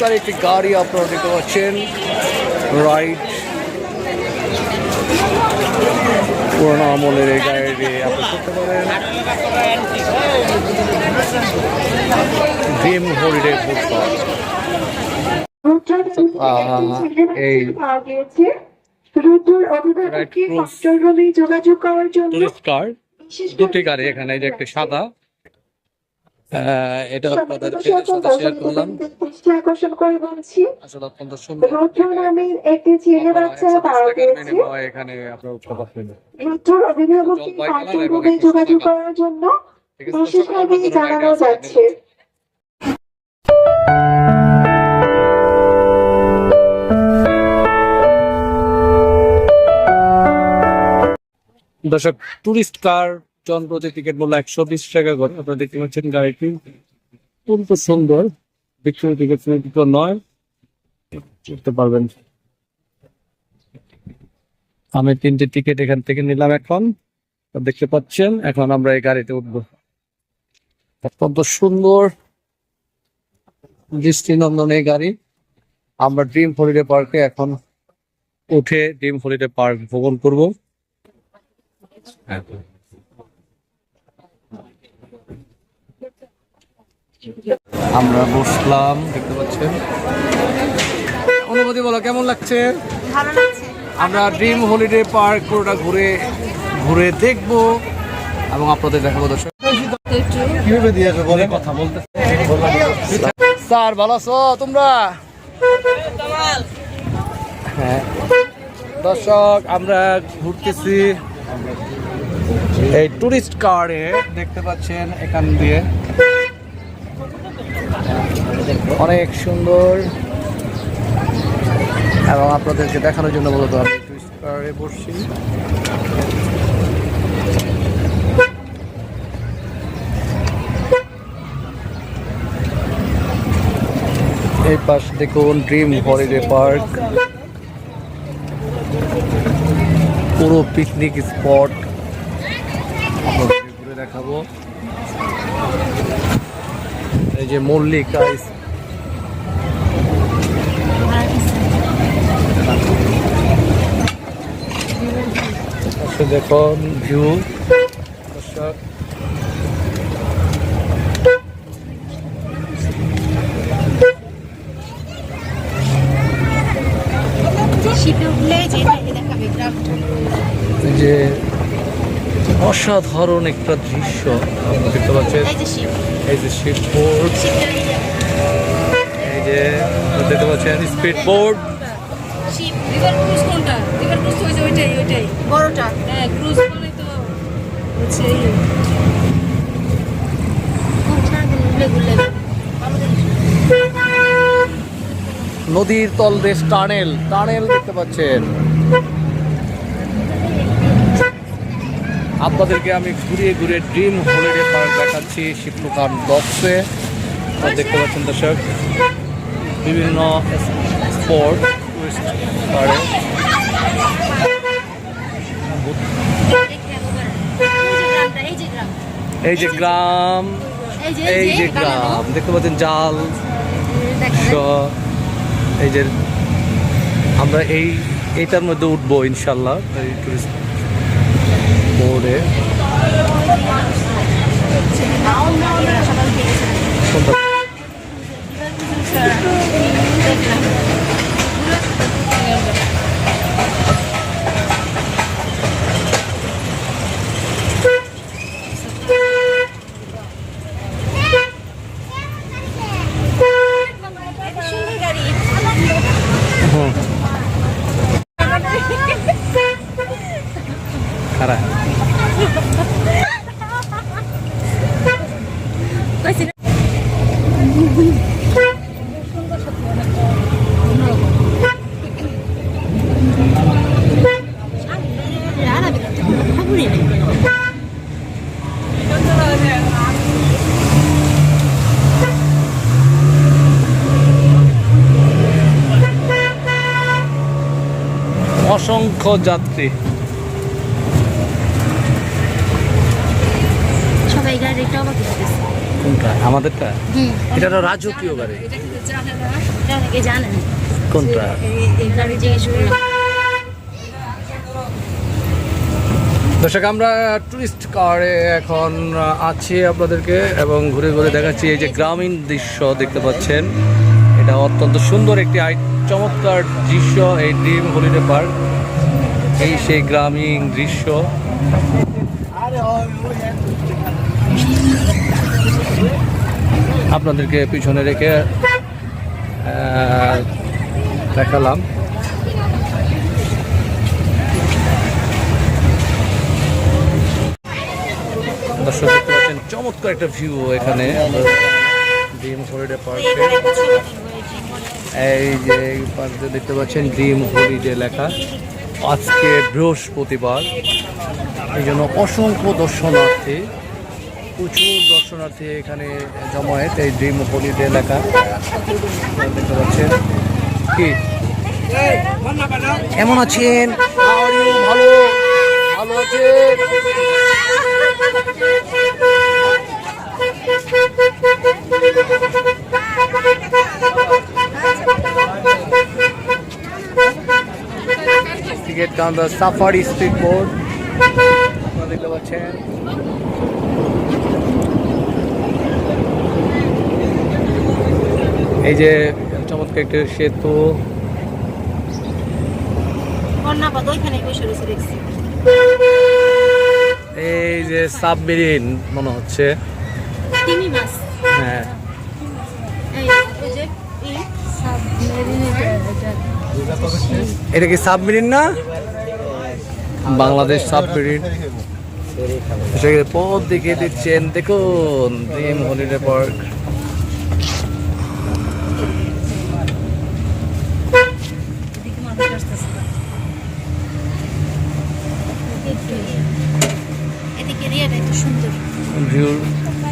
চমৎকার একটি গাড়ি আপনারা দেখতে পাচ্ছেন। রাইট পুরোনো আমলের এই গাড়ি আপনি করতে পারেন। ড্রিম হলিডে বুক এই রুদ্র অভিভাবককে কন্ট্রোল রুমে যোগাযোগ করার জন্য টুরিস্ট কার? বিশেষ দুটি গাড়ি এখানে এই যে একটা সাদা। এটা আপনাদেরকে সকল সাথে শেয়ার করলাম। আকর্ষণ করে বলছি। আসলে অত্যন্ত সুন্দর রুদ্র একটি ছেলে বাচ্চা পাওয়া গিয়েছে। এখানে আপনার রুদ্রর অভিভাবককে যোগাযোগ করার জন্য বিশেষভাবে জানানো যাচ্ছে। দর্শক টুরিস্ট কার জন টিকিট মূল্য একশো বিশ টাকা করে। আপনারা দেখতে পাচ্ছেন গাড়িটি। অত্যন্ত সুন্দর। বিক্রয় টিকিট নয় করতে পারবেন। আমি তিনটে টিকিট এখান থেকে নিলাম এখন। দেখতে পাচ্ছেন, এখন আমরা এই গাড়িতে উঠবো। অত্যন্ত সুন্দর। দৃষ্টিনন্দন এই গাড়ি। আমরা ড্রিম হলিডে পার্কে এখন উঠে ড্রিম হলিডে পার্ক ভ্রমণ করব। আমরা বসলাম দেখতে পাচ্ছেন। অনুভূতি বলো কেমন লাগছে? আমরা ড্রিম হলিডে পার্ক পুরোটা ঘুরে ঘুরে দেখব এবং আপনাদের দেখাবো দর্শক। কীভাবে দিয়েছ বলে কথা বলতে স্যার ভালো আছো? তোমরা? হ্যাঁ। দর্শক আমরা ঘুরতেছি এই টুরিস্ট কারে দেখতে পাচ্ছেন এখান দিয়ে। অনেক সুন্দর। এবং আপনাদেরকে দেখানোর জন্য মূলত আমি বসছি। এই পাশ দেখুন ড্রিম হলিডে পার্ক পুরো পিকনিক স্পট ঘুরে দেখাবো। এই যে মল্লিকা ইস- পাশে দেখুন ভিউ দর্শক যে এটাকে দেখাবে গ্রাফটা এই যে অসাধারণ একটা দৃশ্য আপনারা দেখতে পাচ্ছেন এই যে শিপ এই যে বোর্ড। এই যে দেখতে পাচ্ছেন speed board. Ship river cruise কোনটা? রিভার ক্রুজ তো ওই যে ওইটাই ওইটাই। বড়টা। হ্যাঁ মানে নদীর তলদেশ টানেল টানেল দেখতে পাচ্ছেন। আপনাদেরকে আমি ঘুরিয়ে ঘুরিয়ে ড্রিম হলিডে পার্ক দেখাচ্ছি শিবলুকান বক্সে দেখতে পাচ্ছেন দর্শক বিভিন্ন স্পট টুরিস্ট পারে। এই যে গ্রাম এই যে গ্রাম এই যে এই যে গ্রাম দেখতে পাচ্ছেন জাল এই যে আমরা এই এইটার মধ্যে উঠবো ইনশাল্লাহ টুরিস্ট বোর্ডে। কোনটা সুন্দর গাড়ি হুম খারাপ অসংখ্য যাত্রী সবাই গাড়িটা অবাক কোনটা? আমাদেরটা? এটা তো রাজকীয় গাড়ি। এটা জানেন কোনটা? এই- এই জিজ্ঞেস করলাম দর্শক আমরা টুরিস্ট কারে এখন আছি আপনাদেরকে এবং ঘুরে ঘুরে দেখাচ্ছি এই যে গ্রামীণ দৃশ্য দেখতে পাচ্ছেন। এটা অত্যন্ত সুন্দর একটি চমৎকার দৃশ্য এই ড্রিম হলিডে পার্ক। এই সেই গ্রামীণ দৃশ্য। আপনাদেরকে পিছনে রেখে দেখালাম। দর্শক, দেখতে পাচ্ছেন, চমৎকার একটা ভিউ এখানে। ড্রিম হলিডে পার্কে এই যে পার্কে দেখতে পাচ্ছেন ড্রিম হলিডে লেখা। আজকে বৃহস্পতিবার। এই জন্য অসংখ্য দর্শনার্থী, প্রচুর দর্শনার্থী এখানে জমায়েত এই ড্রিম হলিডে এলাকা। দেখতে পাচ্ছেন। কি? কেমন আছেন? ভালো ভালো আছেন? Down the safari street board. আপনারা দেখতে পাচ্ছেন। এই যে চমৎকার একটা সেতু। এই যে সাবমেরিন মনে হচ্ছে। হ্যাঁ। এই ওই যে ই সাবমেরিন এটা কি সাবমেরিন না? বাংলাদেশ সাবমেরিন। সেখানে পথ দেখিয়ে দিচ্ছেন, দেখুন ড্রিম হলিডে পার্ক।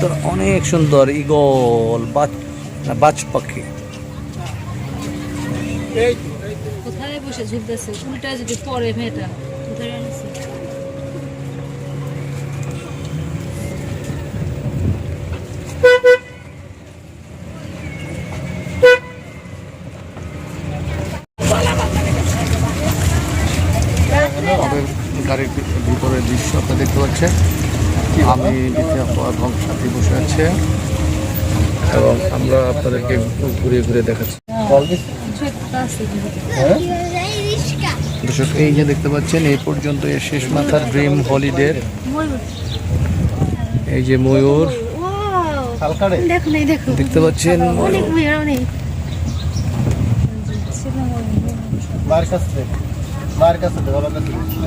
তো অনেক সুন্দর ইগল বাজ বাজ পাখি। কোথায় বসে ঝুলতেছে? উল্টা যদি পরে মেয়েটা। ধরে আনছি গাড়ির ভিতরের দৃশ্য আপনারা দেখতে পাচ্ছেন। আমি সাথী বসে আছে এবং আমরা আপনাদেরকে ঘুরিয়ে ঘুরিয়ে দেখাচ্ছি। আছে দর্শক এই যে দেখতে পাচ্ছেন এই পর্যন্ত এর শেষ মাথার ড্রিম হলিডের ময়ূর এই যে ময়ূর। দেখতে পাচ্ছেন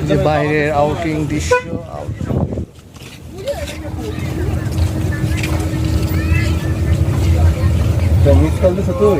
যে বাইরের আউটিং দৃশ্য মিস কল তুই?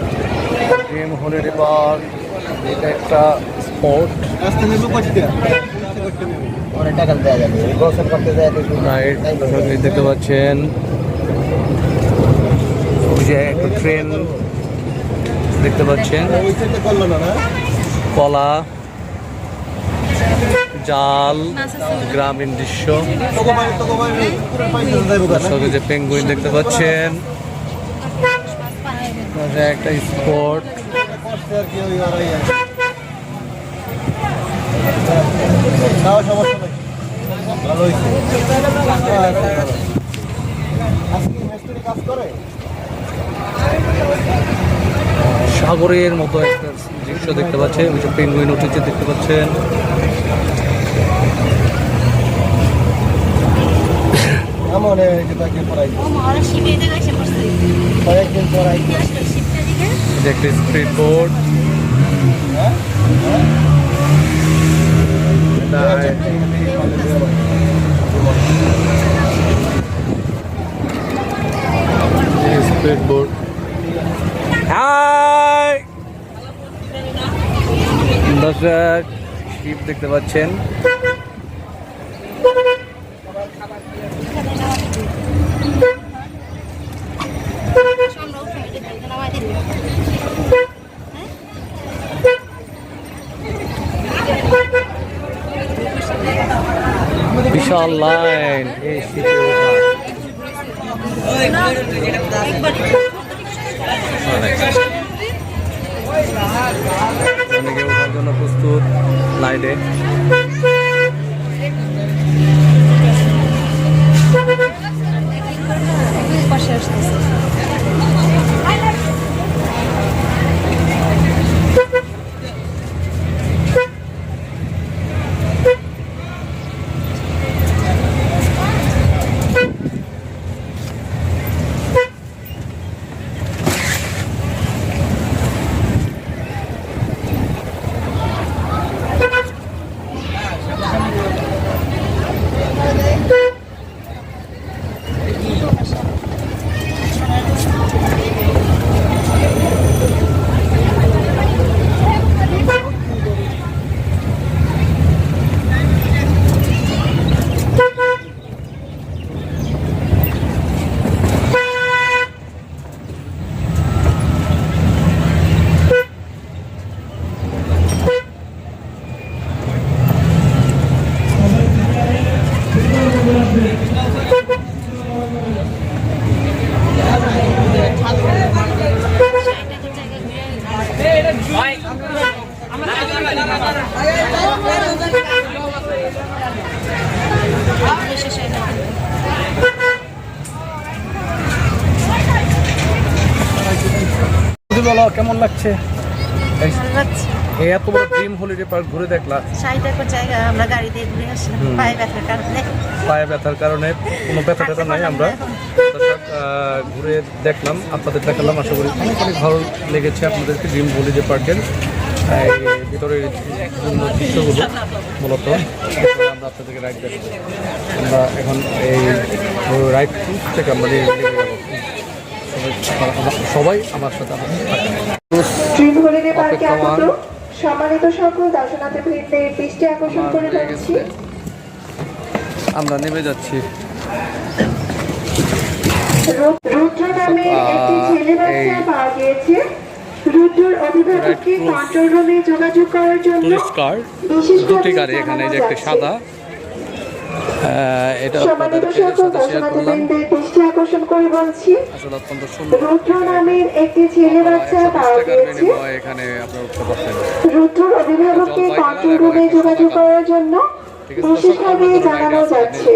ড্রিম হলিডে পার্ক এটা একটা স্পট দেখতে পাচ্ছেন একটা ট্রেন দেখতে পাচ্ছেন। কলা, জাল, গ্রামীণ দৃশ্য। যে পেঙ্গুইন দেখতে পাচ্ছেন। একটা স্পট করছে আর কি ওই ওরাই তাও সমস্যা নাই ভালো হয়েছে কাজ করে সাগরের মতো একটা দৃশ্য দেখতে পাচ্ছেন ওই যে পেঙ্গুইন উঠেছে দেখতে পাচ্ছেন। এমন এই যে তাকে পড়াই কয়েকদিন পড়াই একটি স্পিড বোর্ড স্পিড বোর্ড দর্শক শিপ দেখতে পাচ্ছেন। বিশাল লাইন এই ওঠা অনেকে ওঠার জন্য প্রস্তুত লাইটে যদি বলো লাগছে এই এত বড় ড্রিম হলিডে পার্ক ঘুরে দেখলা? ষাট একর জায়গা আমরা গাড়ি দিয়ে ঘুরে আসলাম পায়ে ব্যথার কারণে। পায়ে ব্যথার কারণে কোনো ব্যথা ট্যাথা নাই আমরা। ঘুরে দেখলাম আপনাদের দেখালাম আশা করি অনেক অনেক ভালো লেগেছে আপনাদেরকে ড্রিম হলিডে পার্কের এই ভিতরের বিভিন্ন দৃশ্যগুলো মূলত। আমরা আপনাদেরকে রাইড দেখাবো। আমরা এখন এই রাইড থেকে আমরা সবাই আমার- সাথে পার্কে আগত সম্মানিত সকল দর্শনার্থী দৃষ্টি আকর্ষণ করে গেছে। আমরা নেমে যাচ্ছি। রুদ্র নামে একটি ছেলে বাচ্চা পাওয়া গিয়েছে। রুদ্রর অভিভাবককে কন্ট্রোল রুমে যোগাযোগ করার জন্য দুটি গাড়ি এখানে যে একটি সাদা। এটা দৃষ্টি আকর্ষণ করে বলছি। রুদ্র নামের একটি ছেলে বাচ্চা পাওয়া গিয়েছে। রুদ্রর অভিভাবককে কন্ট্রোল রুমে যোগাযোগ করার জন্য বিশেষভাবে জানানো যাচ্ছে।